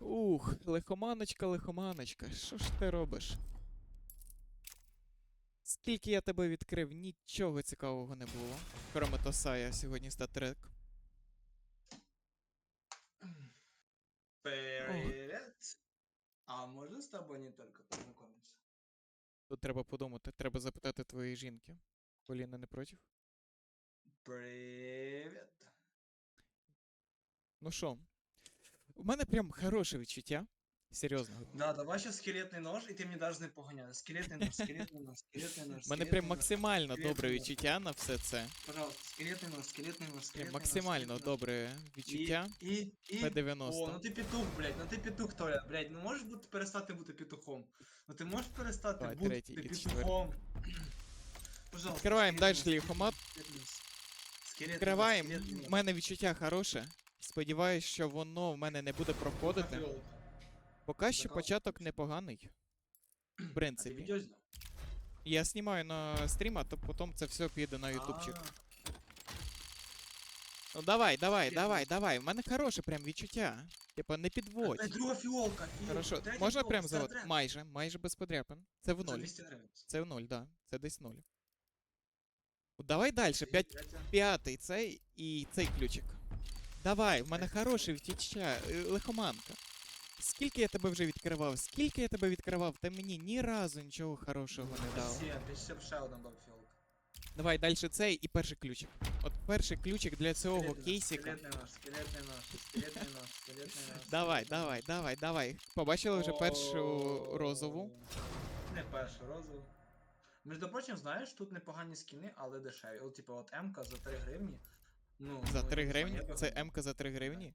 Ух, лихоманочка, лихоманочка, що ж ти робиш? Скільки я тебе відкрив, нічого цікавого не було. Кроме Тосая сьогодні статрек. Привет. А можно с тобой не только познакомиться? Тут треба подумати, треба запитати твоєї жінки. Поліна не проти? Привет. Ну що, у мене прям хороше відчуття. Серйозно. Да, давай сейчас скелетный нож, и ты мне даже не погоняй. Скелетный нож, скелетный нож, скелетный нож. У мене скелетный прям нож. максимально Скелетний добре нож. відчуття на все це. Пожалуйста, скелетный нож, скелетный нож, скелетный Прям нож, максимально скелетный нож. добре відчуття. І, і, і... П-90. О, ну ти петух, блядь, ну ти петух, Толя, блядь, ну можеш бути, перестати бути петухом? Ну ти можеш перестати Давай, бути третій і четвертий. петухом? Пожалуйста. Відкриваємо далі скелетний нож, ліхомат. скелетний нож. Скелетний нож, Відкриваємо. скелетний У нож. мене відчуття хороше. Сподіваюсь, що воно в мене не буде проходити. Поки що початок непоганий. В принципі. Я знімаю на стрім, а то потім це все піде на ютубчик. Ну давай, давай, давай, давай. У мене хороше прям відчуття. Типа не підводь. блядь, Друга фіолка. Хорошо. Можна прям це завод? Майже, майже без подряпин. Це в ноль. Це в ноль, да. Це десь ноль. Давай далі. Це п'ятий цей і цей ключик. Давай, в мене хороше відчуття. е, Лихоманка. Скільки я тебе вже відкривав? Скільки я тебе відкривав? Ти мені ні разу нічого хорошого не дав. Давай далі цей і перший ключик. От перший ключик для цього кейсика. Скелетний нож, скелетний нож, скелетний нож, скелетний нож. Давай, давай, давай, давай. Побачили вже першу розову. Не першу розову. Між прочим, знаєш, тут непогані скіни, але дешеві. От, типу, от М-ка за 3 гривні. Ну, За ну, 3 я гривні? би Це. М-ка за 3 гривні?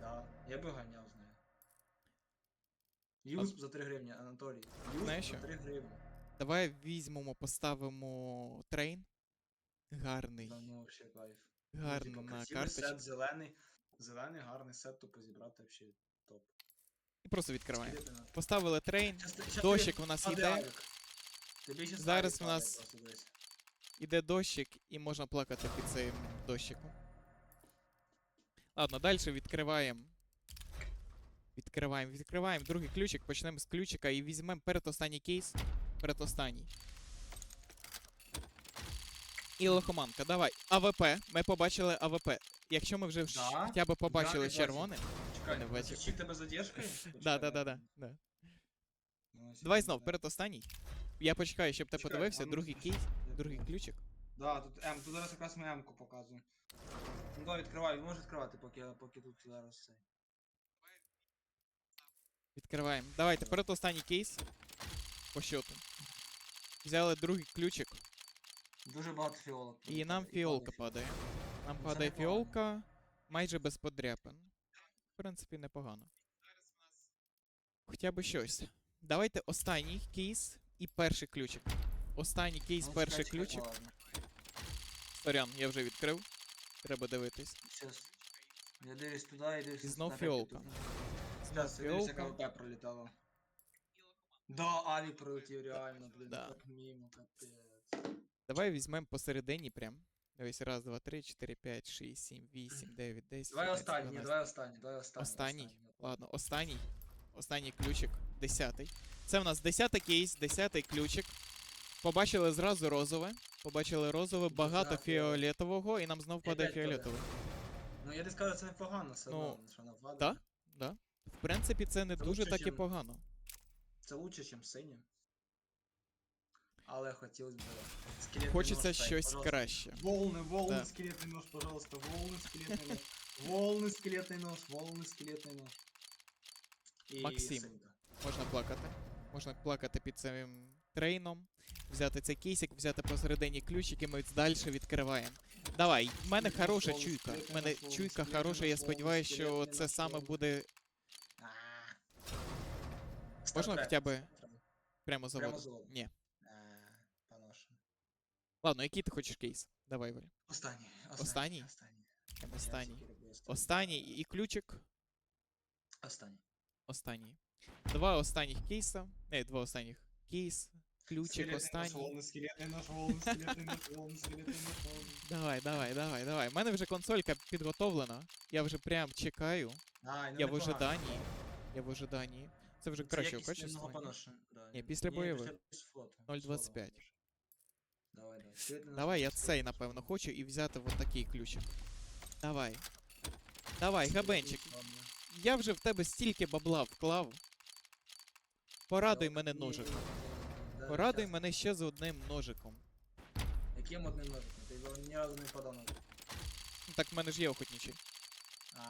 Да, я би ганяв з нею. Юз за 3 гривні, Анатолій. Юз Знаєш за що? 3 гривні. Давай візьмемо, поставимо трейн. Гарний. Да, ну, вообще кайф. Ну, типу, Гарна красивий карточка. сет, зелений. Зелений, гарний сет, тупо зібрати вообще топ. І просто відкриваємо. На- Поставили трейн. Щас ти- щас Дощик у нас. Тобі щас Зараз у нас-. Іде дощик, і можна плакати під цим дощиком. Ладно, далі відкриваємо. Відкриваємо, відкриваємо другий ключик, почнемо з ключика і візьмемо передостанній кейс. Передостанній. І лохоманка, давай. АВП. Ми побачили АВП. Якщо ми вже Да? хоча б побачили бачив. червоне. Чекай. Чи тебе задержкою? Да, да, да, да. да. Ну, Давай знов, да. передостанній. Я почекаю, щоб ти подивився. ну, Другий кейс, другий ключик. Да, тут М, тут зараз якраз ми М-ку показуємо. Ну давай відкривай, він може відкривати, поки, поки тут зараз цей. Відкриваємо. Давайте, передостанній кейс. По счету. Взяли другий ключик. Дуже багато фіолок. І нам фіолка падає падає. Нам це падає непогано. фіолка майже без подряпин. В принципі, непогано. Хоча б щось. Давайте останній кейс і перший ключик. Останній кейс, Ну, перший чекай, чекай, ключик. ладно. Сорян, я вже відкрив. Треба дивитись. Щас. Я дивлюсь туди і дивлюсь І знов фіолка. Зараз, я дивлюсь, яка. ВП пролітала. Да, Аві пролетів, реально, блін, Да. так мимо, капець. Давай візьмемо посередині прям. Дивись, раз, два, три, чотири, п'ять, шість, сім, вісім, дев'ять, десять. Давай останній, давай останній, давай останній. Останній. Ладно, останній. Останній ключик. Десятий. Це в нас десятий кейс, десятий ключик. Побачили зразу розове. Побачили розове, багато Десятий. фіолетового, і нам знов падає опять падає. фіолетове. Ну я не скажу, це непогано, все Ну, одно, що вона падає. да? Да. В принципі, це не Це дуже лучше, так і чим- погано. Це лучше, ніж синє. Але хотілося б скелетний Хочеться нож, цей, щось пожалуйста. краще. Волны, волны, Да. скелетный нож, пожалуйста, волны, скелетный нож. Волны, скелетный нож, волны, скелетный нож. І Максим. синька. Можна плакати. Можна плакати під цим трейном. Взяти цей кейсик, взяти посередині ключик і ми далі відкриваємо. Давай, в мене хороша чуйка. В мене чуйка хороша, я сподіваюся, що це саме буде. Можна хоча Стартрек. прямо заводити. Ні. Ладно, який ти хочеш кейс? Давай. Останній. Останній? Останній. Останній. Останній і ключик. Останній. Останній. Два останніх кейса. Не, два останніх кейс. Ключик останній. Давай, давай, давай, давай. У мене вже консолька підготовлена. Я вже прям чекаю. Я в ожиданні. Я в ожиданні. Це вже краще качество. ні? після бойових. 0,25. Давай, давай. Давай я цей, напевно, хочу і взяти вот такий ключик. Давай. Давай, габенчик. Я вже в тебе стільки бабла вклав. Порадуй мене ножиком. Порадуй мене ще з одним ножиком. Яким одним ножиком? Ти його ні разу не подав на Ну, Так в мене ж є охотничий. А,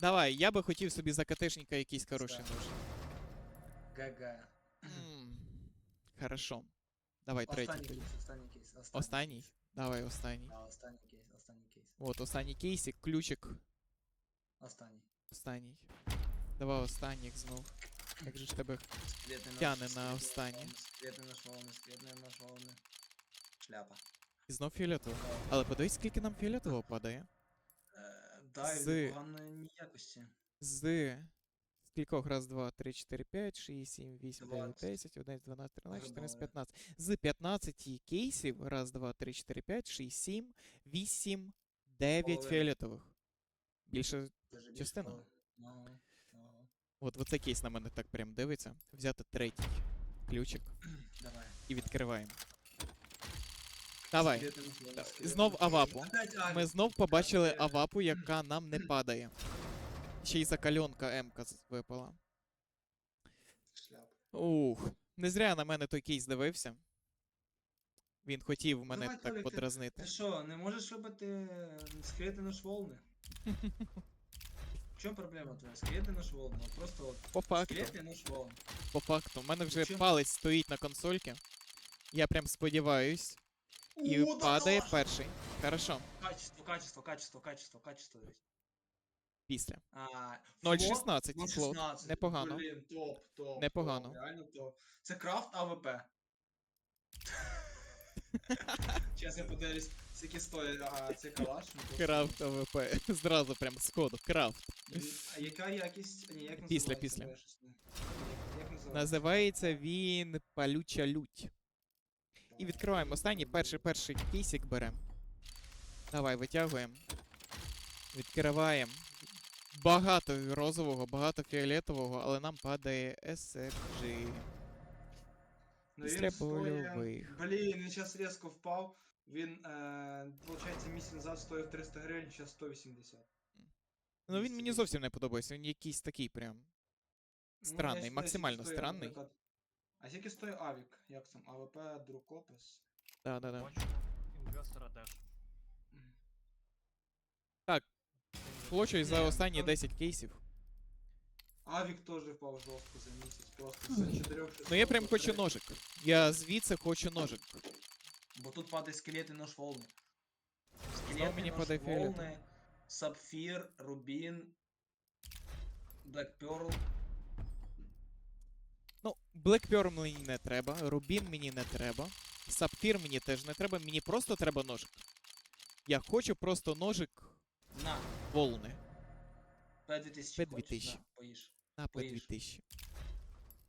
Давай, я би хотів собі за КТшника якийсь хороший Так. М, Хорошо. Давай, третій. Останній тоді. кейс, останній кейс. Останній? Давай, останній. Да, останній кейс, останній кейс. От, останній кейсик, ключик. Останній. Останній. Два останніх знов. Як же ж тебе Свет тяне на останнє. Світ наш волни, світ наш волни. Шляпа. І знов фіолетово. Але подивись, скільки нам фіолетового падає. Е, да, і З- поганої ніякості. З скількох раз два, три, 4, пять, 6, 7, вісім, девять, десять, 10, 11, 12, 13, 14, Нормально. З 15 кейсів раз два, три, 4, п'ять, 6, 7, вісім, дев'ять Половина. фіолетових. Більше Даже більше Частина. От, оцей кейс на мене так прям дивиться. Взяти третій ключик Давай. і відкриваємо. Давай. Скелетний знов авапу. Ми знов побачили Е. авапу, яка нам не падає. Ще й закальонка М-ка випала. Ух, не зря на мене той кейс дивився. Він хотів мене Давай, так Толік, подразнити. Ти що, не можеш вибити скелети наш волни? В чому проблема твоя? Скелети наш волни. От Просто от По факту, скелети наш волни. по факту. У мене вже чим? палець стоїть на консольці. Я прям сподіваюсь. І О, да падає наш! перший. Хорошо, Качество, качество, качество, качество, качество. після. 0.16 флот, флот. 0.16. Непогано. Блін, топ, топ. Непогано. Топ, реально топ. Це крафт АВП. Зараз я подивлюсь, скільки стоїть а, цей калаш. ну, Крафт АВП. Зразу прям сходу. Крафт. А яка якість? Ні, як Після, називається, після. Як- Як називається? Називається він палюча лють. І відкриваємо останній, перший перший кейсик беремо. Давай, витягуємо. Відкриваємо. Багато розового, багато фіолетового, але нам падає SRG. Ну, він стоїть-. Блін, він зараз різко впав. Він, е, виходить, місяць назад стоїв 300 гривень, зараз 180. Ну він мені зовсім не подобається, він якийсь такий прям. Ну, я Странний, считаю, максимально стоїть, странний. наприклад- А скільки стоїть Авік? Як там? АВП, Друкопис? Да, да, да. Інвестора теж. Мгм. Плачу за Ні, останні 10 кейсів. Авік теж впав жорстко за місяць, просто з 4 Ну я прям хочу ножик. Я звідси хочу ножик. Бо тут падає скелет і нож волни. Скелет мені падає волни, Сапфір, Рубін, Black Pearl. Ну, Black Pearl мені не треба, Рубін мені не треба, Сапфір мені теж не треба, мені просто треба ножик. Я хочу просто ножик На, волни. P2000 P2000. хочеш, поїж. На Поїж. P2000.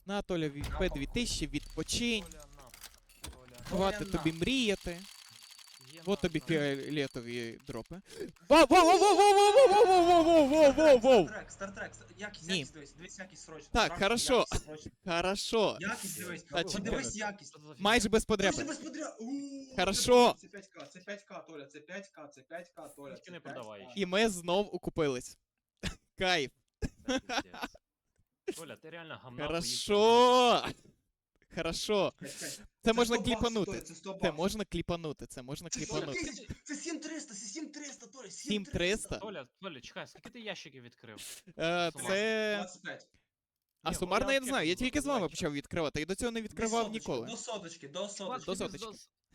На Толя від На, P2000 відпочинь. Толя, на. Толя. Хвати Толя, тобі мріяти. Вот тобі фіолетові дропи. Воу, воу, воу, воу, воу, воу, воу, воу, воу, воу, воу, воу. Стартрек, стартрек, якість, якість дивись, дивись якість срочно. Так, хорошо. Хорошо. Якість дивись, Та От чекай. дивись якість. Майже без Це подряпин. без подряд. Хорошо. Це 5к, це 5к, Толя, це 5к, це 5к, Толя. Це 5К. І ми знов укупились. Кайф. Толя, ти реально гамна Хорошо. Хорошо. 5К. Це можна 100 кліпанути. Це 100 Це можна кліпанути, це можна Це кліпанути. Це 7300, це 7300, Толя, 7300? Толя, Толя, чекай, скільки ти ящиків відкрив? Е, Це. 25. А Ні, сумарно я не знаю, я тільки з вами почав відкривати, і до цього не До відкривав соточки, ніколи. До соточки, до соточки. До соточки.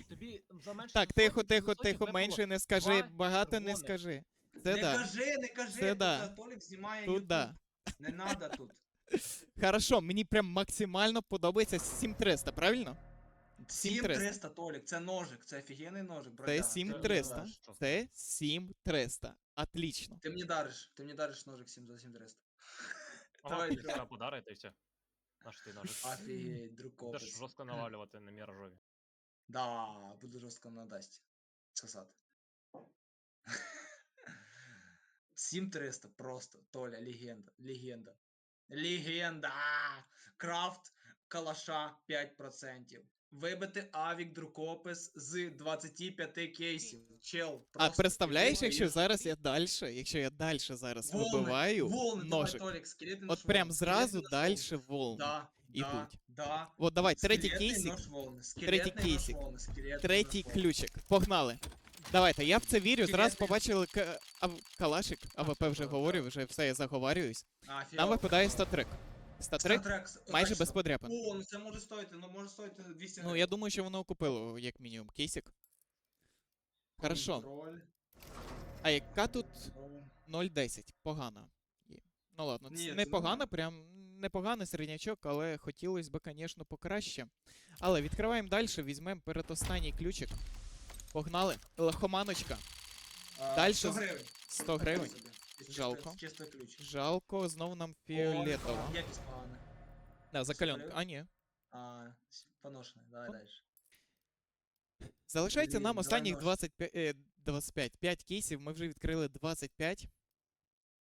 Тобі за менше Так, тихо, тихо, тихо, менше не скажи, багато не скажи. Це не да. кажи, не кажи, Це тут да. Толік знімає Тут да. Не надо тут. Хорошо, мені прям максимально подобається 7300, правильно? 7300, Толік, це ножик, це офігенний ножик, Це браття. 7300. да, що Це 7300. Отлично. Ти мені дариш, ти мені дариш ножик 7 за 7300. Ага, Давай, давай. треба подарити і все. Наш ти ножик. Офігеть, Будеш друкопис. жорстко навалювати на міражові. Да, буду жорстко надасть. Сказати. 7300 просто. Толя, легенда. Легенда. Легенда! Крафт калаша 5%. Вибити авік друкопис з 25 кейсів. Чел. А представляєш, якщо зараз я далі, якщо я далі зараз Волни, вибиваю волни, ножик. Давай, Толік, скелетний От нож прям волни, зразу скелетний далі волни. Да, да, ідуть. да. От давай, третій Скелетний кейсик, нож волни, третій нож кейсик, волни, третій нож волни. ключик. Погнали. Давайте, я в це вірю. Зразу побачили к... ав- калашик, АВП вже говорю, вже все, я заговарююсь. А, Нам фіол. випадає статрик. Статрик Стартрек, с- майже точно. без подряпин. О, ну це може стоїти, ну може стоїти 200 Ну, я думаю, що воно окупило, як мінімум, кейсик. Хорошо. Контроль, А яка тут контроль. 0.10? Погана. є. Ну ладно, Ні, це це нормально. прям непоганий середнячок, але хотілося б, звісно, покраще. Але відкриваємо далі, візьмемо передостанній ключик. Погнали. Лохоманочка. Дальше 100 з- гривень. 100 гривень. Жалко. Чисто ключ. Жалко, знов нам фіолетово. Якість погана. Да, гривень. А, ні. А, поношене, давай далі. Залишається Блін, нам останніх нож. 25, е, 25. 5 кейсів, ми вже відкрили 25.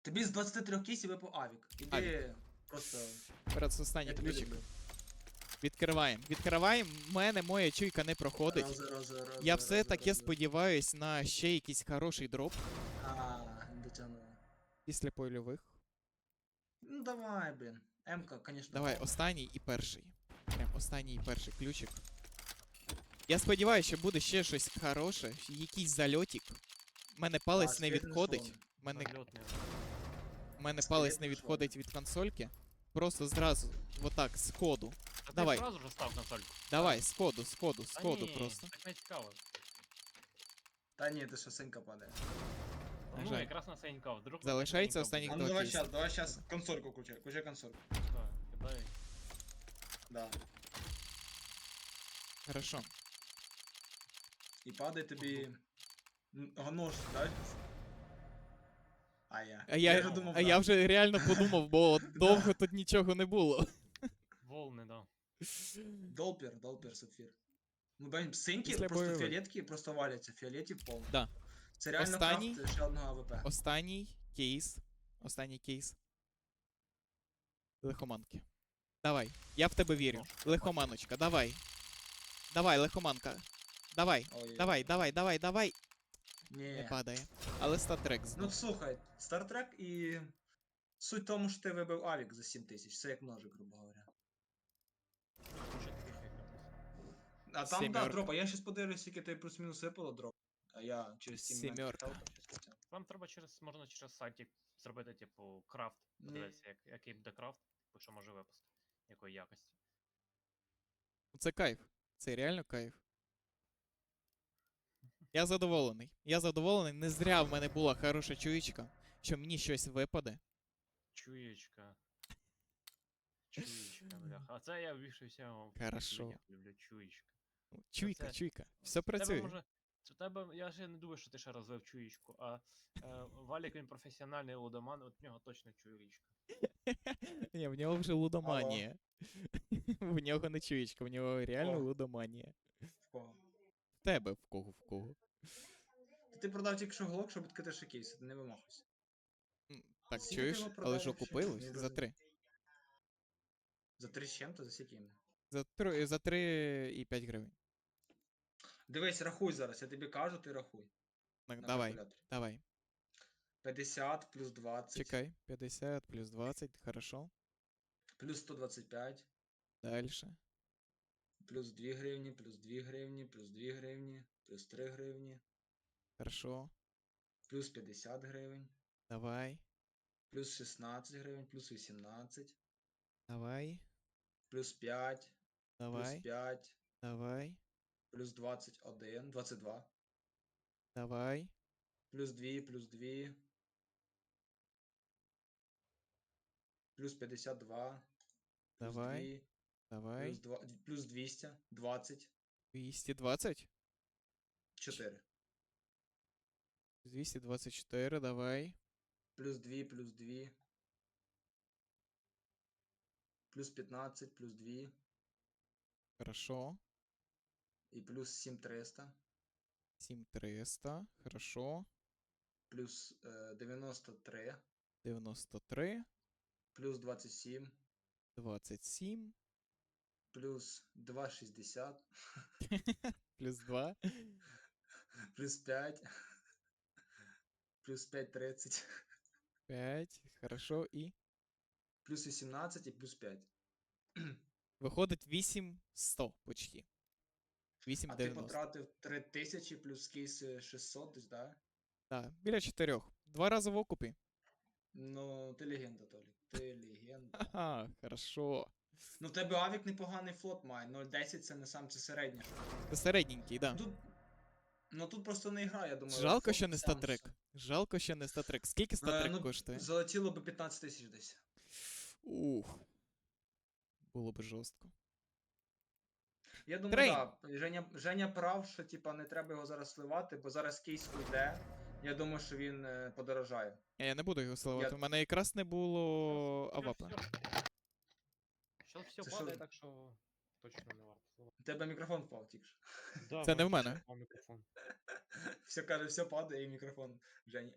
Тобі з 23 кейсів випав авік. Іди Авік. просто. Передостанній Я тебе ключик. люблю. Відкриваємо. Відкриваємо. Мене моя чуйка не проходить. Рози, рози, рози, Я рози, все таки рози. сподіваюсь на ще якийсь хороший дроп А, не після польових. Ну давай, блін. М-ка, конечно. Давай, останній і перший. Прям останній і перший ключик. Я сподіваюся, що буде ще щось хороше, якийсь зальотик. У мене палець не відходить. У мене, мене палець не відходить від консольки. Просто зразу, отак, з коду. Та Давай. Ти одразу ж став консольку. Давай, з коду, з коду, з Та коду ні, просто. Так не цікаво. Та ні, ти що синька падає. Ну, жаль. якраз на Сенька. Вдруг Залишається останніх А ну давай кейси. щас, давай щас консольку включай, включай консольку. Кидай. Да. Хорошо. І падає тобі. н- Нож, так? А я. А я, вже думав, а да. я вже реально подумав, бо довго тут нічого не було. Волни, да. Долпер, долпер, сапфір. Ну, бачимо, синьки, Після просто бойових. фіолетки просто валяться, фіолетів повно. Да. Це реально Останній. крафт ще одного АВП. Останній кейс. Останній кейс. Лихоманки. Давай. Я в тебе вірю. Нож. Лихоманочка, давай. Давай, лихоманка. Давай. Ой, Давай, давай, давай, давай. Ні. Не падає. Але статрек Ну знов. слухай, Стартрек і. Суть в тому, що ти вибив авік за 7 тисяч. Це як ножик, грубо говоря. А там, да, дропа. Я щас подивлюсь, скільки ти плюс-мінус випало дроп. А я через 7 Сімерка. Вам треба через, можна через сайтик зробити, типу, крафт. Ні. Подивитися, як, який буде крафт, типу, що може випасти. Якої якості. Це кайф. Це реально кайф. Я задоволений. Я задоволений. Не зря в мене була хороша чуєчка, що мені щось випаде. Чуєчка. Чуєчка, бляха. А це я ввішився. в Хорошо. Я люблю чуєчка. Чуйка, це- чуйка. Все працює. може. У тебе, я ще не думаю, що ти ще розвив чуєчку, а е, Валік він професіональний лудоман, от в нього точно чуєчка. Ні, в нього вже лудоманія. В нього не чуєчка, в нього реально О. лудоманія. В кого? В тебе в кого в кого. Ти продав тільки що глок, щоб відкрити ще кейс, ти не вимахуйся. Так, чуєш, але ж окупилось за три. За 3 з чим-то, за скільки? За три, за три і п'ять гривень. Дивись, рахуй зараз, я тобі кажу, ти рахуй. Так, на давай, калькуляторі. давай. 50 плюс 20, Чекай. 50 плюс 20, хорошо. плюс 125, Дальше. плюс 2 гривні, плюс 2 гривні, плюс 2 гривні, плюс 3 гривні, Хорошо. плюс 50 гривень, Давай. плюс 16 гривень, плюс 18, Давай. Плюс 5, плюс Давай. 5, Давай. плюс 21, 22, Давай. плюс 2, плюс 2, плюс 52, плюс Давай. 2, Давай. плюс, 2, плюс 200, 20, 220. 4, 224, давай. плюс 2, плюс 2, плюс 15, плюс 2 Хорошо. і плюс 7300, 7300. Хорошо. плюс е, 93, 93. плюс 27, 27. плюс 2,60, Плюс 2. плюс 5, плюс 5,30, 5. Хорошо. І плюс 18 і плюс 5. виходить 8100 почти. А ти 890. потратив 3000 плюс кейс е, 600 десь, да? Так, біля 4. Два рази в окупі. Ну, ти легенда, Толік. Ти легенда. Ага, хорошо. Ну, в тебе авік непоганий флот має. 0,10 це не сам, це середнє. що. Це середненький, да. Тут, ну тут просто не гра, я думаю. Жалко, що не статрек. Жалко, що не статрек. Скільки Е, статрек ну, коштує? Залетіло би 15 тисяч десь. Ух. Було б жорстко. Я думаю, так. Женя, Женя прав, що типа не треба його зараз сливати, бо зараз кейс уйде. Я думаю, що він е, подорожає. Е, Я не буду його сливати. Я- У мене якраз не було авапа. Сейчас все Це падає, що? так що точно не варто. слова. У тебе мікрофон впав тільки що. Да, Це не в мене. Все каже, все падає і мікрофон Жені.